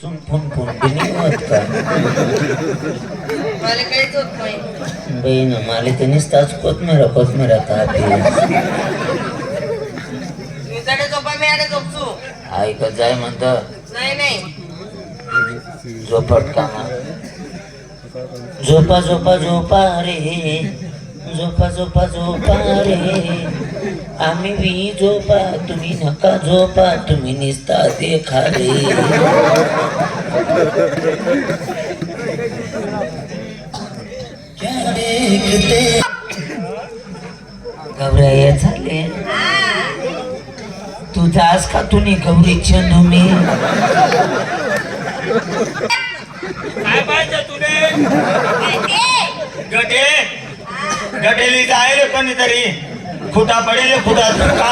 Phone phone phone बी होत का मला काहीच होत नाही. बाई मला तर नुसताच कोथमिरा कोथमिरा ताप तुझ्याकडे झोपा मी आडे झोपतो ऐकत जाय म्हणतं नाही नाही झोपट कामा झोपा झोपा झोपा रे झोपा झोपा झोपा रे. आम्ही बी झोपा तुम्ही नका झोपा तुम्ही निसता ते रे. क्या गौऱ्या झाले. तू जास का तुम्ही गौरीच्या नमी काय पाहिजे तुले गटे गटेली जायले कोणीतरी. खुटा पडेल खुटा का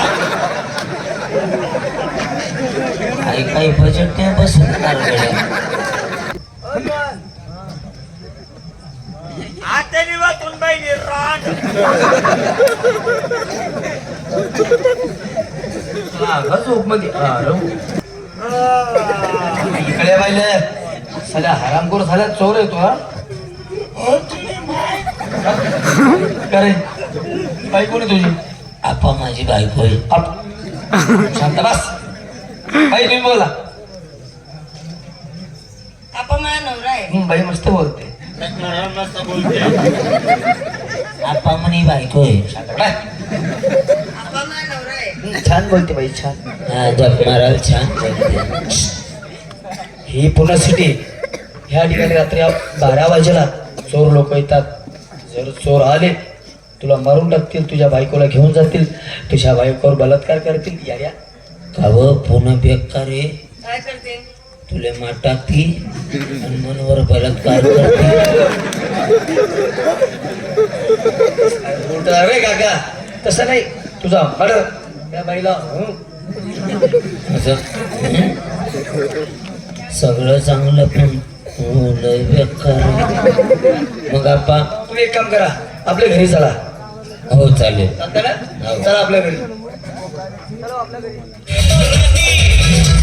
काही काही बजेट नाही बसत गड्या. आतेली वाचून बाई रान. इकडे पाहिजे सगळ्या हरामखोर झाल्या चोर आहे तू हा. करे बाई कोणी तुझी? आपा माझी बायको आहे. आप शांत बस बाई तुम्ही बोला. आपण माझा नवरा आहे. बाई मस्त बोलते. आपा म्हणे बायको आहे. छान बोलते बाई छान. हा, जप मारायला छान. ही पुणे सिटी. ह्या ठिकाणी रात्री आप- बारा वाजेला चोर लोक येतात. जर चोर आले तुला मारून टाकतील तुझ्या बायकोला घेऊन जातील तुझ्या बायकोवर बलात्कार करतील या या. का व पुन्हा बेकार रे काय करते? तुले मार टाकती आणि मनवर बलात्कार अरे काका तसं नाही. तुझा मर्डर त्या बाईला असं? सगळं चांगलं पण लय बेकार. मग आपा तुम्ही एक काम करा आपल्या घरी चला. हो चालेल. चालतं ना? चला आपल्या घरी.